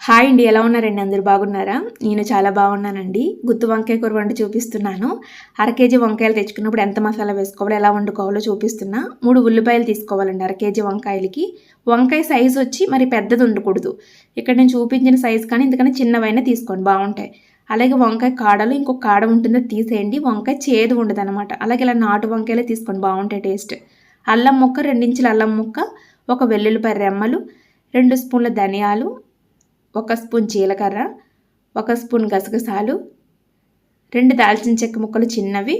Hi అండి ఎలా ఉన్నారండి? అందరూ బాగున్నారా? నేను చాలా బాగున్నానండి. గుత్తి వంకాయ కూర వంట చూపిస్తున్నాను. అర కేజీ వంకాయలు తెచ్చుకున్నప్పుడు ఎంత మసాలా వేసుకోవాలో ఎలా వండుకోవాలో చూపిస్తున్నా. మూడు ఉల్లిపాయలు తీసుకోవాలండి అర కేజీ వంకాయలకి. వంకాయ సైజు వచ్చి మరి పెద్దది ఉండకూడదు. ఇక్కడ నేను చూపించిన సైజు కానీ ఇంతకన్నా చిన్నవైనా తీసుకోండి బాగుంటాయి. అలాగే వంకాయ కాడలు ఇంకొక కాడ ఉంటుందో తీసేయండి. వంకాయ చేదు ఉండదు అనమాట అలాగే ఇలా నాటు వంకాయలే తీసుకోండి బాగుంటాయి టేస్ట్. అల్లం ముక్క రెండించుల అల్లం ముక్క ఒక వెల్లుల్లిపాయ రెమ్మలు రెండు స్పూన్ల ధనియాలు ఒక స్పూన్ జీలకర్ర ఒక స్పూన్ గసగసాలు రెండు దాల్చిన చెక్క ముక్కలు చిన్నవి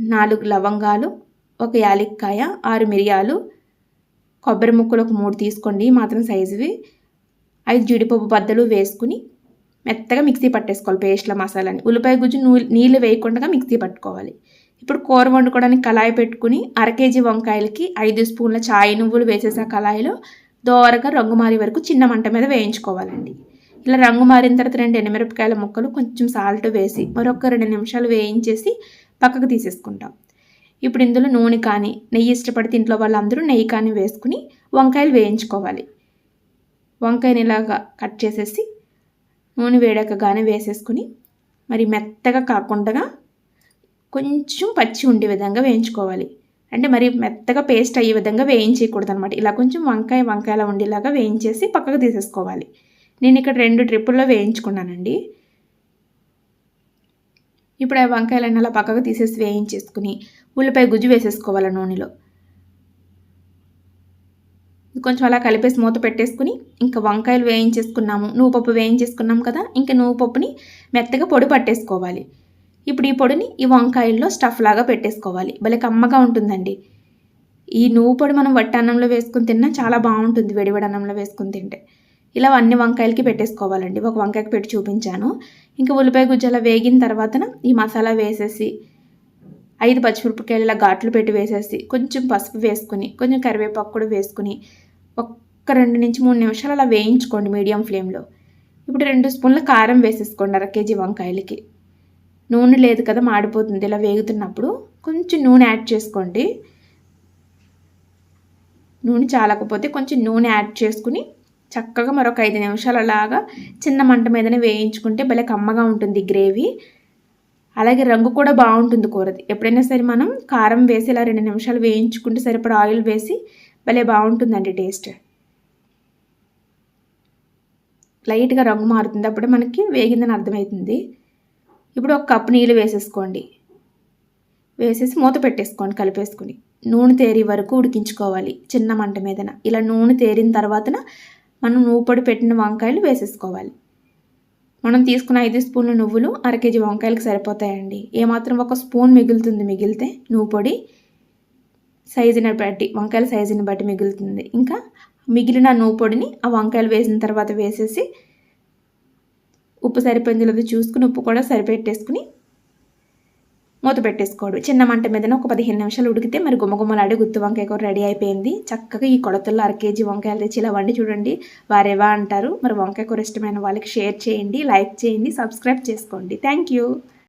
నాలుగు లవంగాలు ఒక యాలక్కాయ ఆరు మిరియాలు కొబ్బరి ముక్కలు ఒక మూడు తీసుకోండి మాత్రం సైజువి. ఐదు జీడిపప్పు బద్దలు వేసుకుని మెత్తగా మిక్సీ పట్టేసుకోవాలి పేస్ట్ల మసాలాని. ఉల్లిపాయ గుజ్జు నీళ్ళు వేయకుండా మిక్సీ పట్టుకోవాలి. ఇప్పుడు కూర వండుకోవడానికి కళాయి పెట్టుకుని అర కేజీ వంకాయలకి ఐదు స్పూన్ల చాయ్ నువ్వులు వేసేసా కళాయిలో దోరగా రంగు మారే వరకు చిన్న మంట మీద వేయించుకోవాలండి. ఇలా రంగు మారిన తర్వాత రెండు ఎండుమిరపకాయల ముక్కలు కొంచెం సాల్ట్ వేసి మరొక రెండు నిమిషాలు వేయించేసి పక్కకు తీసేసుకుంటాం. ఇప్పుడు ఇందులో నూనె కానీ నెయ్యి ఇష్టపడితే ఇంట్లో వాళ్ళందరూ నెయ్యి కానీ వేసుకుని వంకాయలు వేయించుకోవాలి. వంకాయని ఇలాగా కట్ చేసేసి నూనె వేడాక కానీ వేసేసుకుని మరి మెత్తగా కాకుండా కొంచెం పచ్చి ఉండే విధంగా వేయించుకోవాలి. అంటే మరి మెత్తగా పేస్ట్ అయ్యే విధంగా వేయించకూడదు అనమాట ఇలా కొంచెం వంకాయ వంకాయలా ఉండేలాగా వేయించేసి పక్కకు తీసేసుకోవాలి. నేను ఇక్కడ రెండు ట్రిప్పుల్లో వేయించుకున్నానండి. ఇప్పుడు ఆ వంకాయలన్నీ అలా పక్కకు తీసేసి వేయించేసుకుని ఉల్లిపాయ గుజ్జు వేసేసుకోవాలి నూనెలో. కొంచెం అలా కలిపేసి మూత పెట్టేసుకుని ఇంకా వంకాయలు వేయించేసుకున్నాము. నువ్వు పప్పు వేయించేసుకున్నాం కదా ఇంకా నువ్వు పప్పుని మెత్తగా పొడి పట్టేసుకోవాలి. ఇప్పుడు ఈ పొడిని ఈ వంకాయల్లో స్టఫ్ లాగా పెట్టేసుకోవాలి. భలే కమ్మగా ఉంటుందండి. ఈ నువ్వు పొడి మనం వట్టి అన్నంలో వేసుకుని తిన్నా చాలా బాగుంటుంది వేడివేడి అన్నంలో వేసుకుని తింటే. ఇలా అన్ని వంకాయలకి పెట్టేసుకోవాలండి. ఒక వంకాయకి పెట్టి చూపించాను. ఇంకా ఉల్లిపాయ గుజ్జల వేగిన తర్వాతన ఈ మసాలా వేసేసి ఐదు పచ్చిమిరపకాయలు ఇలా ఘాట్లు పెట్టి వేసేసి కొంచెం పసుపు వేసుకుని కొంచెం కరివేపాకు కూడా వేసుకుని ఒక్క రెండు నుంచి మూడు నిమిషాలు అలా వేయించుకోండి మీడియం ఫ్లేమ్లో. ఇప్పుడు రెండు స్పూన్ల కారం వేసేసుకోండి అర కేజీ వంకాయలకి. నూనె లేదు కదా మాడిపోతుంది. ఇలా వేగుతున్నప్పుడు కొంచెం నూనె యాడ్ చేసుకోండి. నూనె చాలకపోతే కొంచెం నూనె యాడ్ చేసుకుని చక్కగా మరొక ఐదు నిమిషాలు అలాగా చిన్న మంట మీదనే వేయించుకుంటే భలే కమ్మగా ఉంటుంది గ్రేవీ. అలాగే రంగు కూడా బాగుంటుంది కూరది. ఎప్పుడైనా సరే మనం కారం వేసి ఇలా రెండు నిమిషాలు వేయించుకుంటే సరిపడా ఆయిల్ వేసి భలే బాగుంటుందండి టేస్ట్. లైట్గా రంగు మారుతుంది. అప్పుడే మనకి వేగిందని అర్థమవుతుంది. ఇప్పుడు ఒక కప్పు నీళ్ళు వేసేసుకోండి. వేసేసి మూత పెట్టేసుకోండి కలిపేసుకుని. నూనె తేరి వరకు ఉడికించుకోవాలి చిన్న మంట మీదన. ఇలా నూనె తేరిన తర్వాతన మనం నువ్వు పొడి పెట్టిన వంకాయలు వేసేసుకోవాలి. మనం తీసుకున్న ఐదు స్పూన్ల నువ్వులు అర కేజీ వంకాయలకు సరిపోతాయండి. ఏమాత్రం ఒక స్పూన్ మిగులుతుంది మిగిలితే నువ్వు పొడి సైజుని బట్టి వంకాయల సైజుని బట్టి మిగులుతుంది. ఇంకా మిగిలిన నువ్వు పొడిని ఆ వంకాయలు వేసిన తర్వాత వేసేసి ఉప్పు సరిపోయింది లేదు చూసుకుని ఉప్పు కూడా సరిపెట్టేసుకుని మూత పెట్టేసుకోడు చిన్న మంట మీదన ఒక పదిహేను నిమిషాలు ఉడికితే మరి గుమ్మగుమ్మలాడి గుత్తి వంకాయ కూర రెడీ అయిపోయింది. చక్కగా ఈ కొడతల్లో అర కేజీ వంకాయలు తెచ్చి ఇలా వండి చూడండి. వారేవా అంటారు? మరి వంకాయ కూర ఇష్టమైన వాళ్ళకి షేర్ చేయండి లైక్ చేయండి సబ్స్క్రైబ్ చేసుకోండి. Thank you.